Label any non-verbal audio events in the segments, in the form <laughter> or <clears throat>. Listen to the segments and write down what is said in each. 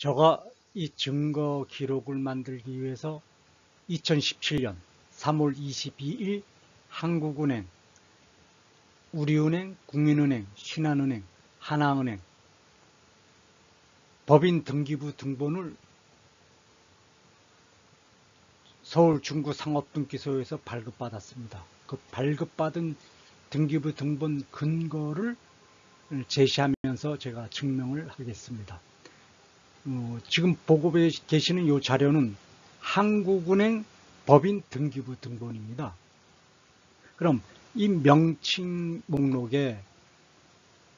제가 이 증거 기록을 만들기 위해서 2017년 3월 22일 한국은행, 우리은행, 국민은행, 신한은행, 하나은행 법인 등기부 등본을 서울 중구 상업등기소에서 발급받았습니다. 그 발급받은 등기부 등본 근거를 제시하면서 제가 증명을 하겠습니다. 어, 지금 보고 계시는 이 자료는 한국은행 법인 등기부 등본입니다. 그럼 이 명칭 목록에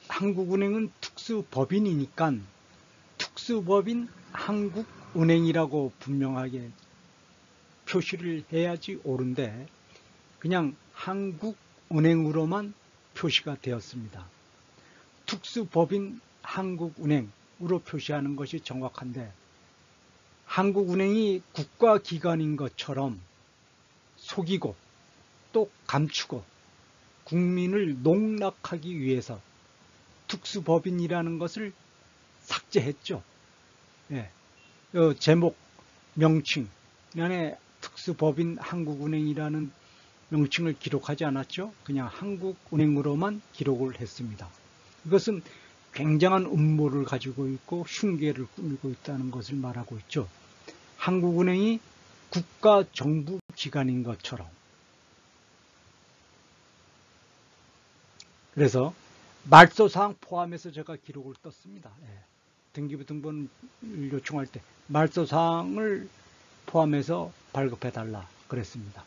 한국은행은 특수법인이니까 특수법인 한국은행이라고 분명하게 표시를 해야지 옳은데 그냥 한국은행으로만 표시가 되었습니다. 특수법인 한국은행 으로 표시하는 것이 정확한데 한국은행이 국가기관인 것처럼 속이고 또 감추고 국민을 농락하기 위해서 특수법인이라는 것을 삭제했죠. 예. 어, 제목, 명칭 안에 특수법인 한국은행이라는 명칭을 기록하지 않았죠. 그냥 한국은행으로만 기록을 했습니다. 이것은 굉장한 음모를 가지고 있고 흉계를 꾸미고 있다는 것을 말하고 있죠. 한국은행이 국가 정부 기관인 것처럼 그래서 말소사항 포함해서 제가 기록을 떴습니다. 예. 등기부 등본을 요청할 때 말소사항을 포함해서 발급해 달라 그랬습니다.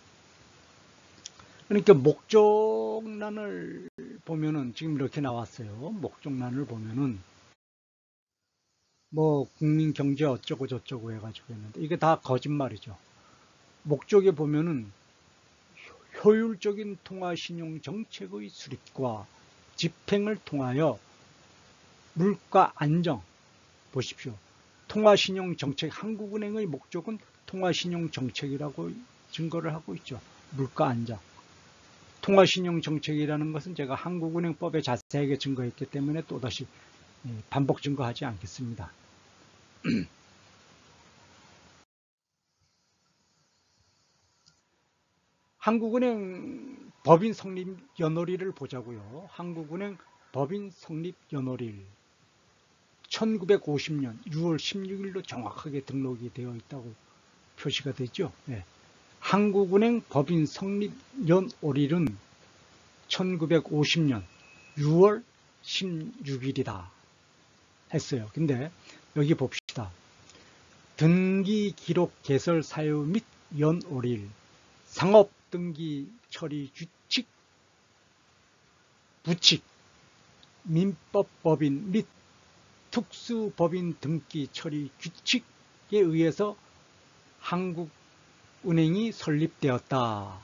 그러니까 목적란을 보면은 지금 이렇게 나왔어요. 목적란을 보면은 뭐 국민 경제 어쩌고 저쩌고 해가지고 했는데 이게 다 거짓말이죠. 목적에 보면은 효율적인 통화신용 정책의 수립과 집행을 통하여 물가 안정 보십시오. 통화신용 정책 한국은행의 목적은 통화신용 정책이라고 증거를 하고 있죠. 물가 안정. 통화신용 정책이라는 것은 제가 한국은행법에 자세하게 증거했기 때문에 또다시 예, 반복 증거하지 않겠습니다. <clears throat> 한국은행 법인 성립 연월일을 보자고요. 한국은행 법인 성립 연월일 1950년 6월 16일로 정확하게 등록이 되어 있다고 표시가 되죠. 네. 한국은행 법인 성립 연월일은 1950년 6월 16일이다 했어요. 근데 여기 봅시다. 등기 기록 개설 사유 및 연월일 상업 등기 처리 규칙 부칙 민법법인 및 특수법인 등기 처리 규칙에 의해서 한국 은행이 설립되었다.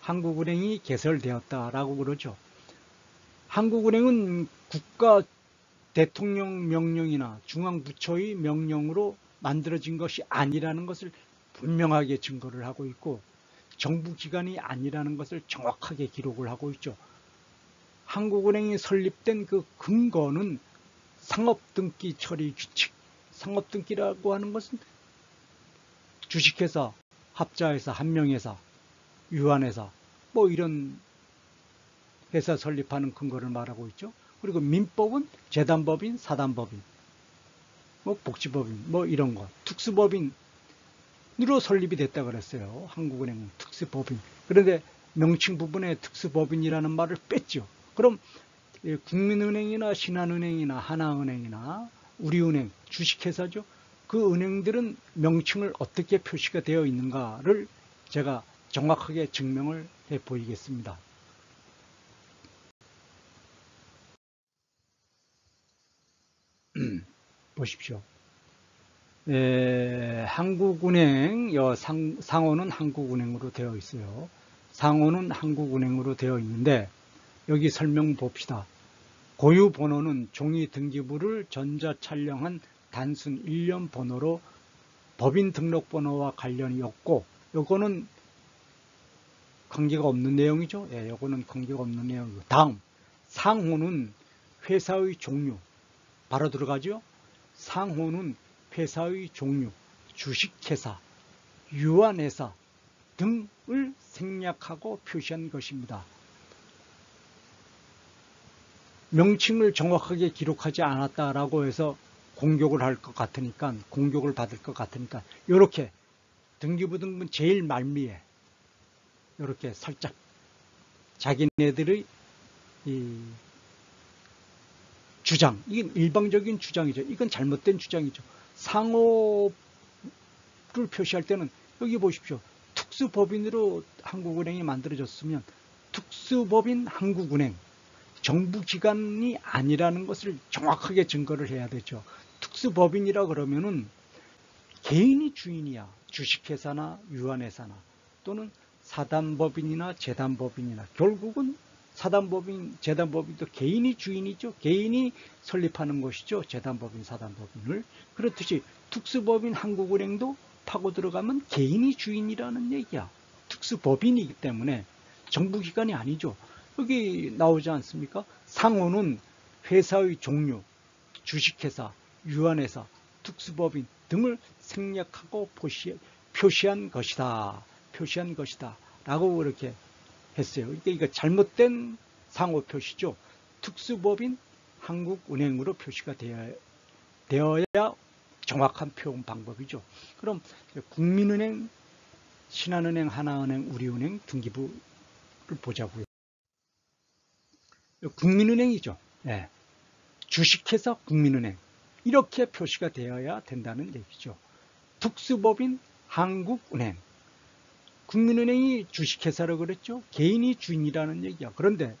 한국은행이 개설되었다라고 그러죠. 한국은행은 국가 대통령 명령이나 중앙부처의 명령으로 만들어진 것이 아니라는 것을 분명하게 증거를 하고 있고 정부기관이 아니라는 것을 정확하게 기록을 하고 있죠. 한국은행이 설립된 그 근거는 상업등기 처리 규칙, 상업등기라고 하는 것은 주식회사, 합자회사, 한명회사, 유한회사 뭐 이런 회사 설립하는 근거를 말하고 있죠. 그리고 민법은 재단법인, 사단법인, 뭐 복지법인, 뭐 이런 것, 특수법인으로 설립이 됐다 그랬어요. 한국은행은 특수법인. 그런데 명칭 부분에 특수법인이라는 말을 뺐죠. 그럼 국민은행이나 신한은행이나 하나은행이나 우리은행, 주식회사죠. 그 은행들은 명칭을 어떻게 표시가 되어 있는가를 제가 정확하게 증명을 해 보이겠습니다. <clears throat> 보십시오. 에, 한국은행 상, 상호는 한국은행으로 되어 있어요. 상호는 한국은행으로 되어 있는데 여기 설명 봅시다. 고유 번호는 종이 등기부를 전자 촬영한 단순 일련 번호로 법인 등록번호와 관련이 없고 요거는 관계가 없는 내용이죠. 예, 요거는 관계가 없는 내용이고 다음 상호는 회사의 종류 바로 들어가죠. 상호는 회사의 종류, 주식회사, 유한회사 등을 생략하고 표시한 것입니다. 명칭을 정확하게 기록하지 않았다라고 해서 공격을 할 것 같으니까 공격을 받을 것 같으니까 이렇게 등기부등본 제일 말미에 이렇게 살짝 자기네들의 이 주장 이건 일방적인 주장이죠. 이건 잘못된 주장이죠. 상호를 표시할 때는 여기 보십시오. 특수법인으로 한국은행이 만들어졌으면 특수법인 한국은행 정부기관이 아니라는 것을 정확하게 증거를 해야 되죠. 특수법인이라 그러면은 개인이 주인이야. 주식회사나 유한회사나 또는 사단법인이나 재단법인이나 결국은 사단법인, 재단법인도 개인이 주인이죠. 개인이 설립하는 것이죠. 재단법인, 사단법인을. 그렇듯이 특수법인 한국은행도 파고 들어가면 개인이 주인이라는 얘기야. 특수법인이기 때문에 정부기관이 아니죠. 여기 나오지 않습니까? 상호는 회사의 종류, 주식회사, 유한회사, 특수법인 등을 생략하고 표시한 것이다. 표시한 것이다. 라고 이렇게 했어요. 그러니까 잘못된 상호 표시죠. 특수법인 한국은행으로 표시가 되어야, 되어야 정확한 표현 방법이죠. 그럼 국민은행, 신한은행, 하나은행, 우리은행 등기부를 보자고요. 국민은행이죠. 네. 주식회사 국민은행 이렇게 표시가 되어야 된다는 얘기죠. 특수법인 한국은행 국민은행이 주식회사라고 그랬죠. 개인이 주인이라는 얘기야. 그런데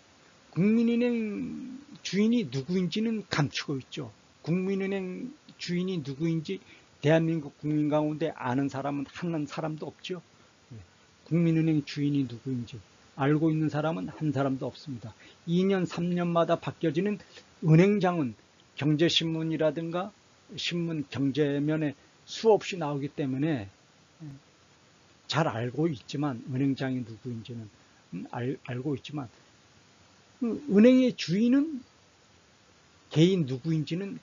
국민은행 주인이 누구인지는 감추고 있죠. 국민은행 주인이 누구인지 대한민국 국민 가운데 아는 사람은 한 사람도 없죠. 네. 국민은행 주인이 누구인지 알고 있는 사람은 한 사람도 없습니다. 2년, 3년마다 바뀌어지는 은행장은 경제신문이라든가 신문 경제면에 수없이 나오기 때문에 잘 알고 있지만 은행장이 누구인지는 음, 알, 알고 있지만 그 은행의 주인은 개인 누구인지는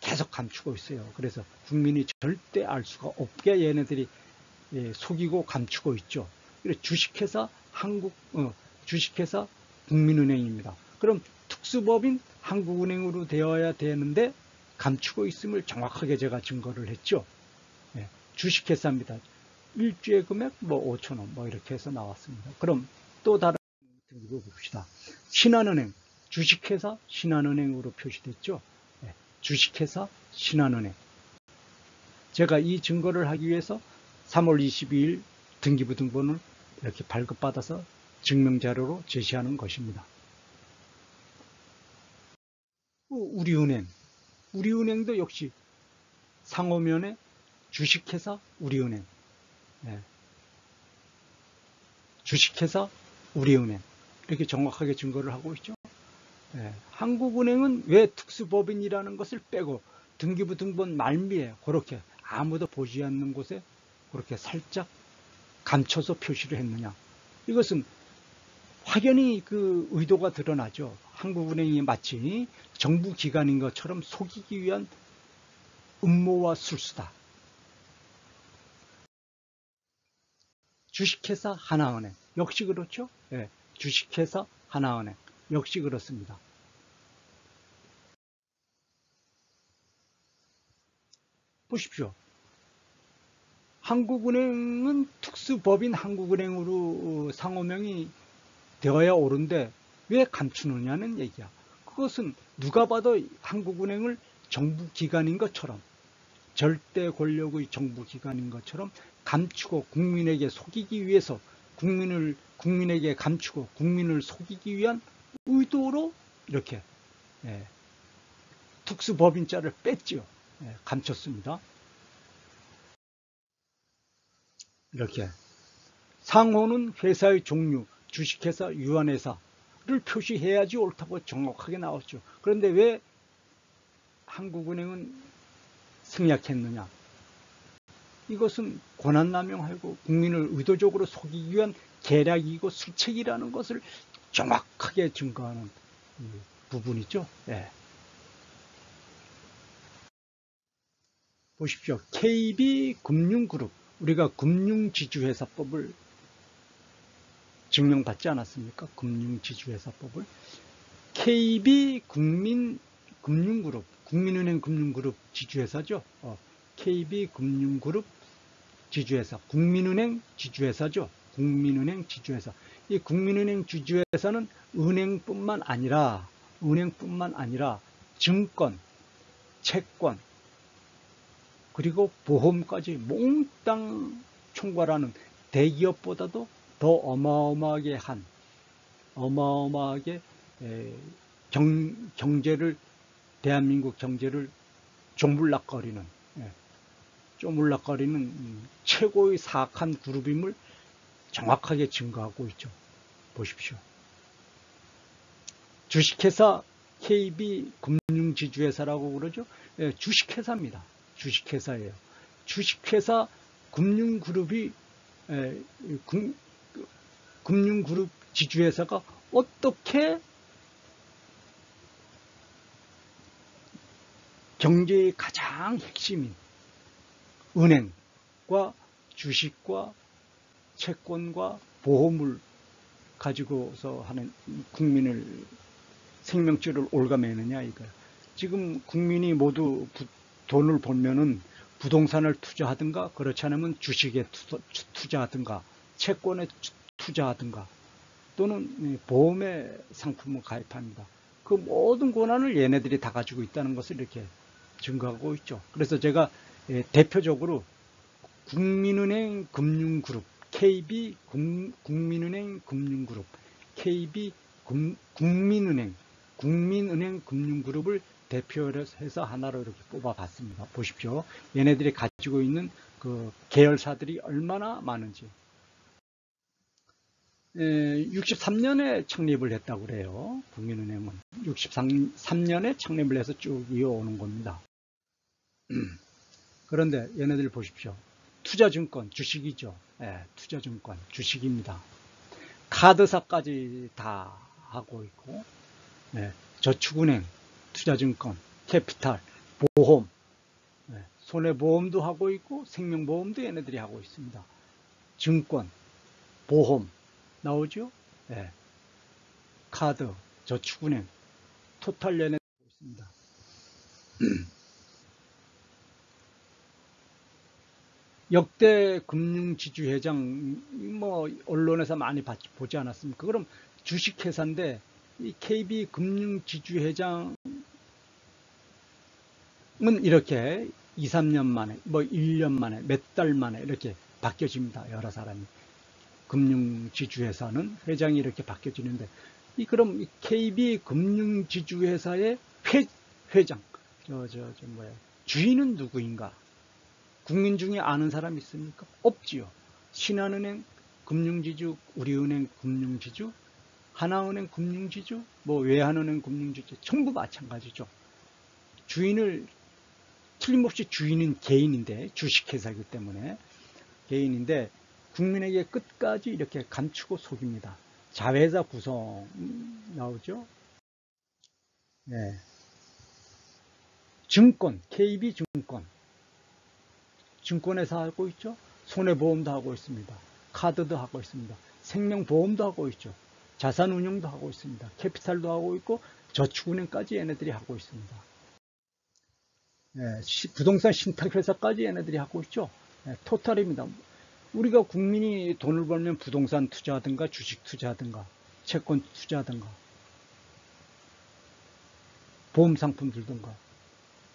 계속 감추고 있어요. 그래서 국민이 절대 알 수가 없게 얘네들이 예, 속이고 감추고 있죠. 주식회사 한국 어, 주식회사 국민은행입니다. 그럼 특수법인 한국은행으로 되어야 되는데 감추고 있음을 정확하게 제가 증거를 했죠. 예, 주식회사입니다. 일주의 금액 뭐 5천원 뭐 이렇게 해서 나왔습니다. 그럼 또 다른 등기부 봅시다. 신한은행 주식회사 신한은행으로 표시됐죠. 예, 주식회사 신한은행 제가 이 증거를 하기 위해서 3월 22일 등기부 등본을 이렇게 발급받아서 증명자료로 제시하는 것입니다. 우리은행 우리은행도 역시 상호면에 주식회사 우리은행 네. 주식회사 우리은행 이렇게 정확하게 증거를 하고 있죠. 네. 한국은행은 왜 특수법인이라는 것을 빼고 등기부 등본 말미에 그렇게 아무도 보지 않는 곳에 그렇게 살짝 감춰서 표시를 했느냐. 이것은 확연히 그 의도가 드러나죠. 한국은행이 마치 정부 기관인 것처럼 속이기 위한 음모와 술수다. 주식회사 하나은행 역시 그렇죠. 네, 주식회사 하나은행 역시 그렇습니다. 보십시오. 한국은행은 특수법인 한국은행으로 상호명이 되어야 옳은데 왜 감추느냐는 얘기야. 그것은 누가 봐도 한국은행을 정부기관인 것처럼 절대 권력의 정부기관인 것처럼 감추고 국민에게 속이기 위해서 국민을 국민에게 감추고 국민을 속이기 위한 의도로 이렇게 예, 특수법인자를 뺐지요. 예, 감췄습니다. 이렇게 상호는 회사의 종류, 주식회사, 유한회사 를 표시해야지 옳다고 정확하게 나왔죠. 그런데 왜 한국은행은 생략했느냐? 이것은 권한남용하고 국민을 의도적으로 속이기 위한 계략이고 수책이라는 것을 정확하게 증거하는 부분이죠. 예. 보십시오. KB금융그룹 우리가 금융지주회사법을 증명받지 않았습니까? 금융지주회사법을 KB국민 금융그룹 국민은행 금융그룹 지주회사죠. 어, KB금융그룹 지주회사 국민은행 지주회사죠. 국민은행 지주회사 이 국민은행 지주회사는 은행뿐만 아니라 은행뿐만 아니라 증권, 채권, 그리고 보험까지 몽땅 총괄하는 대기업보다도 더 어마어마하게 한 어마어마하게 경, 경제를 대한민국 경제를 조물락거리는 예, 쪼물락거리는 최고의 사악한 그룹임을 정확하게 증거하고 있죠. 보십시오. 주식회사 KB 금융지주회사라고 그러죠. 예, 주식회사입니다. 주식회사예요. 주식회사 금융그룹이 에, 금, 금융그룹 지주회사가 어떻게 경제의 가장 핵심인 은행과 주식과 채권과 보험을 가지고서 하는 국민을 생명줄을 올가매느냐 이거 지금 국민이 모두 돈을 벌면은 부동산을 투자하든가 그렇지 않으면 주식에 투자하든가 채권에 투자하든가 또는 보험의 상품을 가입합니다. 그 모든 권한을 얘네들이 다 가지고 있다는 것을 이렇게 증거하고 있죠. 그래서 제가 예, 대표적으로 국민은행 금융그룹, KB 국민은행 금융그룹, KB 국민은행, 국민은행 금융그룹을 대표해서 하나로 이렇게 뽑아봤습니다. 보십시오. 얘네들이 가지고 있는 그 계열사들이 얼마나 많은지. 63년에 창립을 했다고 그래요. 국민은행은 63년에 창립을 해서 쭉 이어오는 겁니다. <clears throat> 그런데 얘네들 보십시오. 투자증권, 주식이죠. 네, 투자증권, 주식입니다. 카드사까지 다 하고 있고, 네, 저축은행, 투자증권, 캐피탈, 보험, 네, 손해보험도 하고 있고 생명보험도 얘네들이 하고 있습니다. 증권, 보험 나오죠? 네. 카드, 저축은행, 토탈 얘네들 하고 있습니다. <clears throat> 역대 금융지주회장 뭐 언론에서 많이 보지 않았습니까? 그럼 주식회사인데 이 KB 금융지주회장 은 이렇게 2, 3년 만에, 뭐 1년 만에, 몇 달 만에 이렇게 바뀌어집니다. 여러 사람이. 금융지주회사는 회장이 이렇게 바뀌어지는데, 이 그럼 KB 금융지주회사의 회, 회장, 저, 저, 저, 뭐야, 주인은 누구인가? 국민 중에 아는 사람 있습니까? 없지요. 신한은행 금융지주, 우리은행 금융지주, 하나은행 금융지주, 뭐 외환은행 금융지주, 전부 마찬가지죠. 주인을 틀림없이 주인은 개인인데 주식회사이기 때문에 개인인데 국민에게 끝까지 이렇게 감추고 속입니다. 자회사 구성 나오죠. 네. 증권, KB증권. 증권회사 하고 있죠. 손해보험도 하고 있습니다. 카드도 하고 있습니다. 생명보험도 하고 있죠. 자산운용도 하고 있습니다. 캐피탈도 하고 있고 저축은행까지 얘네들이 하고 있습니다. 예, 부동산 신탁회사까지 얘네들이 하고 있죠. 예, 토탈입니다. 우리가 국민이 돈을 벌면 부동산 투자하든가 주식 투자하든가 채권 투자하든가 보험 상품 들든가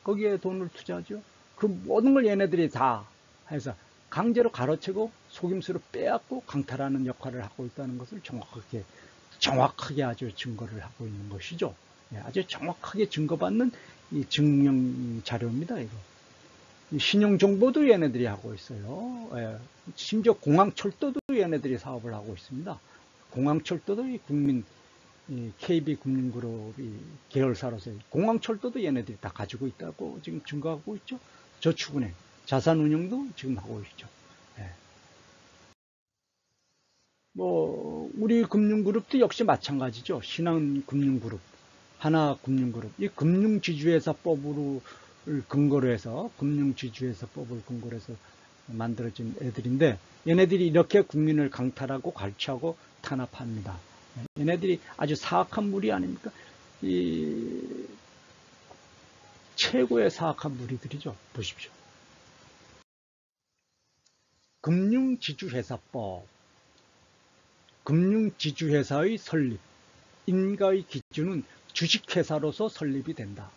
거기에 돈을 투자하죠. 그 모든 걸 얘네들이 다 해서 강제로 가로채고 속임수로 빼앗고 강탈하는 역할을 하고 있다는 것을 정확하게 정확하게 아주 증거를 하고 있는 것이죠. 예, 아주 정확하게 증거받는 이 증명 자료입니다. 이거. 신용정보도 얘네들이 하고 있어요. 예. 심지어 공항철도도 얘네들이 사업을 하고 있습니다. 공항철도도 이 국민 이 KB금융그룹이 계열사로서 공항철도도 얘네들이 다 가지고 있다고 지금 증거하고 있죠. 저축은행, 자산운용도 지금 하고 있죠. 예. 뭐 우리 금융그룹도 역시 마찬가지죠. 신한금융그룹 하나금융그룹 이 금융지주회사법으로 근거로 해서 금융지주회사법을 근거로 해서 만들어진 애들인데 얘네들이 이렇게 국민을 강탈하고 갈취하고 탄압합니다. 얘네들이 아주 사악한 무리 아닙니까? 이 최고의 사악한 무리들이죠. 보십시오. 금융지주회사법 금융지주회사의 설립 인가의 기준은 주식회사로서 설립이 된다.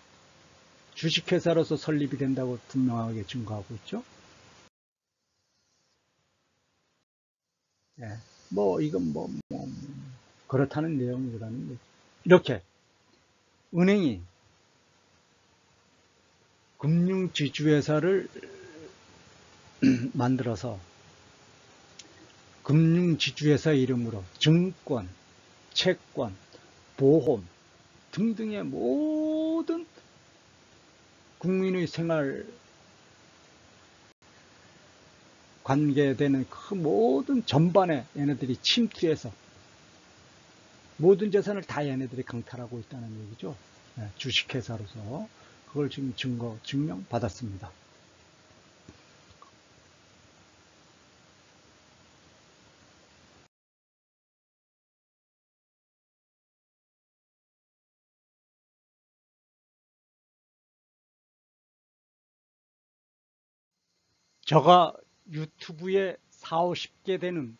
주식회사로서 설립이 된다고 분명하게 증거하고 있죠. 예, 뭐 이건 뭐, 뭐 그렇다는 내용이라는 이렇게 은행이 금융지주회사를 <clears throat> 만들어서 금융지주회사 이름으로 증권, 채권, 보험 등등의 모든 국민의 생활 관계되는 그 모든 전반에 얘네들이 침투해서 모든 재산을 다 얘네들이 강탈하고 있다는 얘기죠. 네, 주식회사로서 그걸 지금 증거, 증명 받았습니다. 제가 유튜브에 4, 50개 되는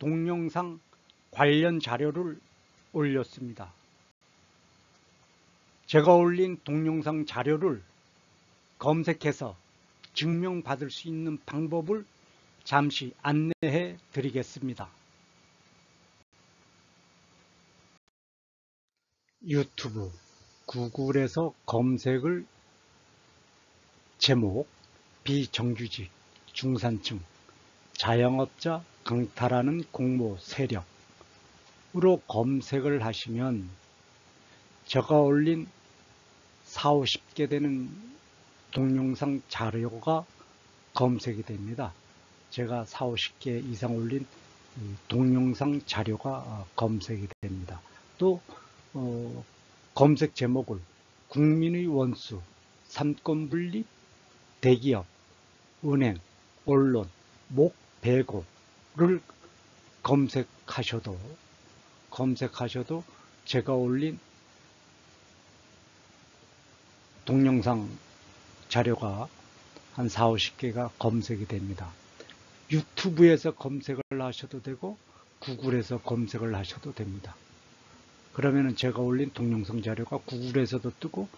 동영상 관련 자료를 올렸습니다. 제가 올린 동영상 자료를 검색해서 증명받을 수 있는 방법을 잠시 안내해 드리겠습니다. 유튜브, 구글에서 검색을 제목 비정규직, 중산층, 자영업자 강탈하는 공모 세력으로 검색을 하시면 제가 올린 4, 50개 되는 동영상 자료가 검색이 됩니다. 제가 4, 50개 이상 올린 동영상 자료가 검색이 됩니다. 또 어, 검색 제목을 국민의 원수, 삼권분립, 대기업, 은행, 언론, 목, 배고를 검색하셔도 검색하셔도 제가 올린 동영상 자료가 한 4, 50개가 검색이 됩니다. 유튜브에서 검색을 하셔도 되고 구글에서 검색을 하셔도 됩니다. 그러면은 제가 올린 동영상 자료가 구글에서도 뜨고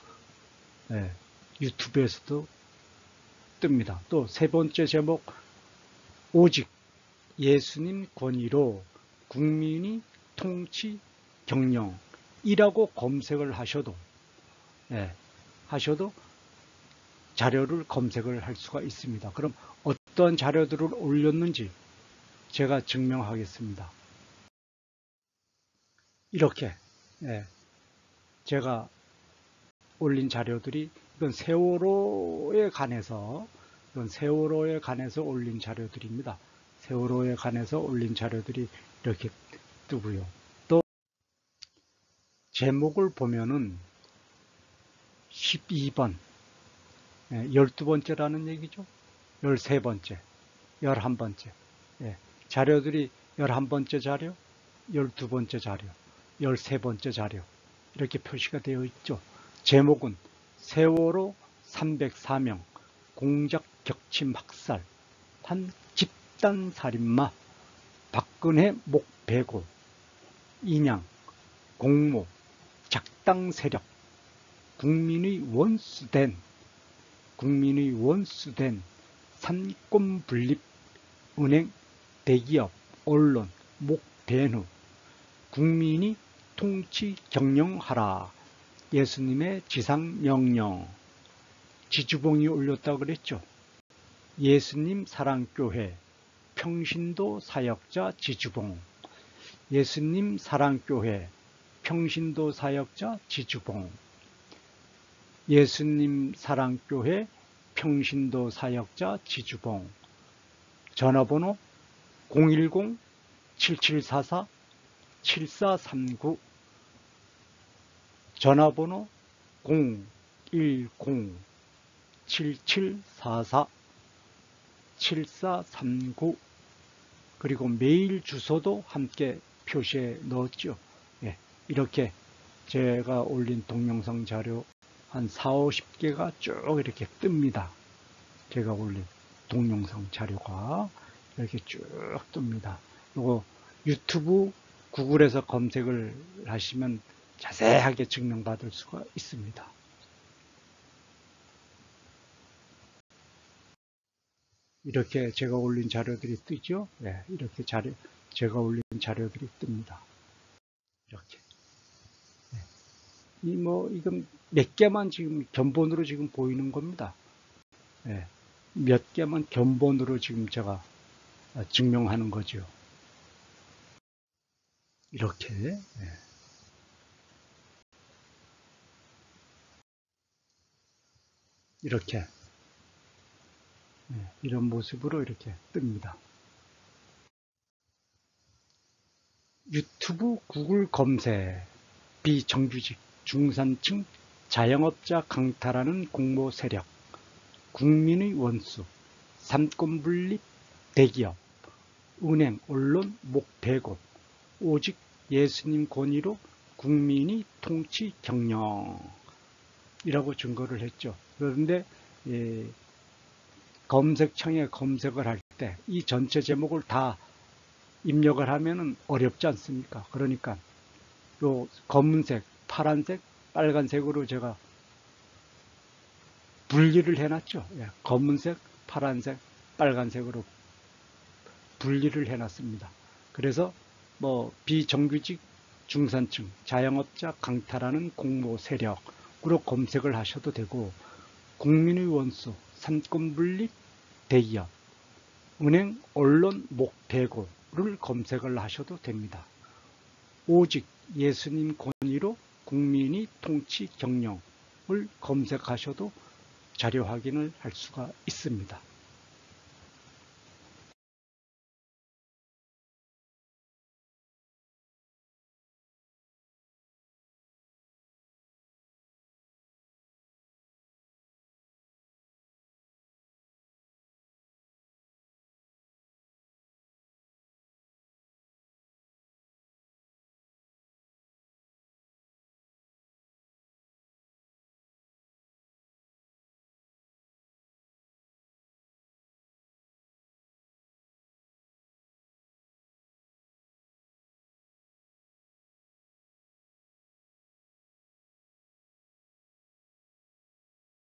네, 유튜브에서도 뜹니다. 또 세 번째 제목 오직 예수님 권위로 국민이 통치 경영이라고 검색을 하셔도 예, 하셔도 자료를 검색을 할 수가 있습니다. 그럼 어떤 자료들을 올렸는지 제가 증명하겠습니다. 이렇게 예, 제가 올린 자료들이 이건 세월호에 관해서 이건 세월호에 관해서 올린 자료들입니다. 세월호에 관해서 올린 자료들이 이렇게 뜨고요. 또 제목을 보면은 12번 12번째라는 얘기죠. 13번째, 11번째. 예, 자료들이 11번째 자료, 12번째 자료, 13번째 자료 이렇게 표시가 되어 있죠. 제목은 세월호 304명 공작 격침 학살 한 집단 살인마 박근혜 목배고 인양 공모 작당 세력 국민의 원수된 국민의 원수된 산권 분립 은행 대기업 언론 목대누 국민이 통치 경영하라 예수님의 지상 명령 지주봉이 올렸다고 그랬죠. 예수님 사랑교회 평신도 사역자 지주봉. 예수님 사랑교회 평신도 사역자 지주봉. 예수님 사랑교회 평신도 사역자 지주봉. 전화번호 010-7744-7439 전화번호 7744 7439 그리고 메일 주소도 함께 표시해 넣었죠. 예, 이렇게 제가 올린 동영상 자료 한 4, 50개가 쭉 이렇게 뜹니다. 제가 올린 동영상 자료가 이렇게 쭉 뜹니다. 이거 유튜브 구글에서 검색을 하시면 자세하게 증명받을 수가 있습니다. 이렇게 제가 올린 자료들이 뜨죠. 네, 이렇게 자료, 제가 올린 자료들이 뜹니다. 이렇게. 네. 이 뭐, 이건 몇 개만 지금 견본으로 지금 보이는 겁니다. 네. 몇 개만 견본으로 지금 제가 증명하는 거죠. 이렇게. 네. 이렇게. 네, 이런 모습으로 이렇게 뜹니다. 유튜브 구글 검색 비정규직 중산층 자영업자 강탈하는 공모 세력 국민의 원수 삼권 분립 대기업 은행 언론 목배고 오직 예수님 권위로 국민이 통치 경영 이라고 증거를 했죠. 그런데 예, 검색창에 검색을 할 때 이 전체 제목을 다 입력을 하면은 어렵지 않습니까? 그러니까 요 검은색, 파란색, 빨간색으로 제가 분리를 해놨죠. 예, 검은색, 파란색, 빨간색으로 분리를 해놨습니다. 그래서 뭐 비정규직 중산층, 자영업자 강탈하는 공모 세력으로 검색을 하셔도 되고 국민의 원수, 삼권 분립, 대기업, 은행, 언론, 목배고를 검색을 하셔도 됩니다. 오직 예수님 권위로 국민이 통치 경영을 검색하셔도 자료 확인을 할 수가 있습니다.